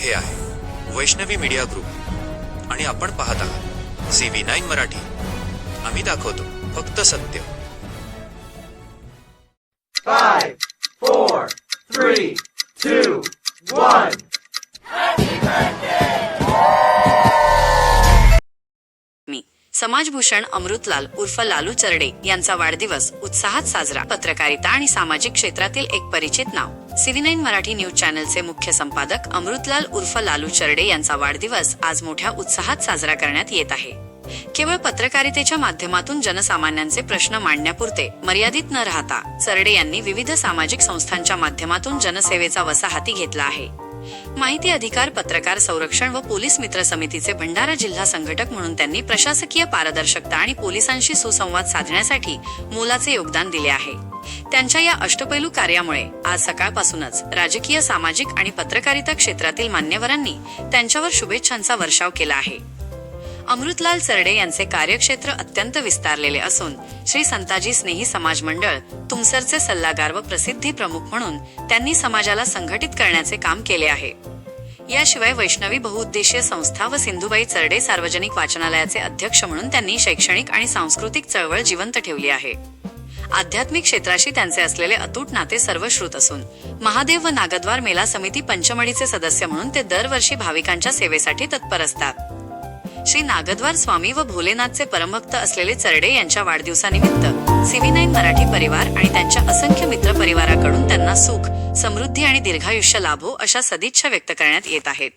हे आहे. Vaishnavi media group. आणि आपण पाहत आहात. C V nine Marathi. आम्ही दाखवतो फक्त सत्य. Five, four, three, two, one. समाजभूषण Amritlal उर्फ लालू चरडे यांचा वाढदिवस उत्साहात साजरा. पत्रकारिता आणि सामाजिक क्षेत्रातील एक परिचित नाव. सिव्हिनाईन मराठी न्यूज चॅनलचे मुख्य संपादक अमृतलाल उर्फ लालू चरडे यांचा वाढदिवस आज मोठ्या उत्साहात साजरा करण्यात येत आहे. केवळ पत्रकारितेच्या माध्यमातून जनसामान्यांचे प्रश्न मांडण्यापुरते मर्यादित न राहता सरडे यांनी विविध सामाजिक संस्थांच्या माध्यमातून जनसेवेचा वसा हाती घेतला आहे. माहिती अधिकार पत्रकार संरक्षण व पोलीस मित्र समितीचे भंडारा जिल्हा संघटक म्हणून त्यांनी प्रशासकीय पारदर्शकता आणि पोलिसांशी सुसंवाद साधण्यासाठी मोलाचे योगदान दिले आहे. त्यांच्या या अष्टपैलू कार्यामुळे आज सकाळपासूनच राजकीय सामाजिक आणि पत्रकारिता क्षेत्रातील मान्यवरांनी त्यांच्यावर शुभेच्छांचा वर्षाव केला आहे. अमृतलाल सरडे यांचे कार्यक्षेत्र अत्यंत विस्तारलेले असून श्री संताजी स्नेही समाज मंडळ तुमसरचे सल्लागार व प्रसिद्धी प्रमुख म्हणून त्यांनी समाजाला संघटित करण्याचे काम केले आहे. याशिवाय वैष्णवी बहुउद्देशीय संस्था व सिंधुबाई चरडे सार्वजनिक वाचनालयाचे अध्यक्ष म्हणून त्यांनी शैक्षणिक आणि सांस्कृतिक चळवळ जिवंत ठेवली आहे. आध्यात्मिक क्षेत्राशी त्यांचे असलेले अतूट नाते सर्वश्रुत असून महादेव व नागद्वार मेला समिती पंचमढीचे सदस्य म्हणून ते दरवर्षी भाविकांच्या सेवेसाठी तत्पर असतात. श्री नागद्वार स्वामी व भोलेनाथचे परमभक्त असलेले चरडे यांच्या वाढदिवसानिमित्त सीव्ही नाईन मराठी परिवार आणि त्यांच्या असंख्य मित्र परिवाराकडून त्यांना सुख समृद्धी आणि दीर्घायुष्य लाभो अशा सदिच्छा व्यक्त करण्यात येत आहेत.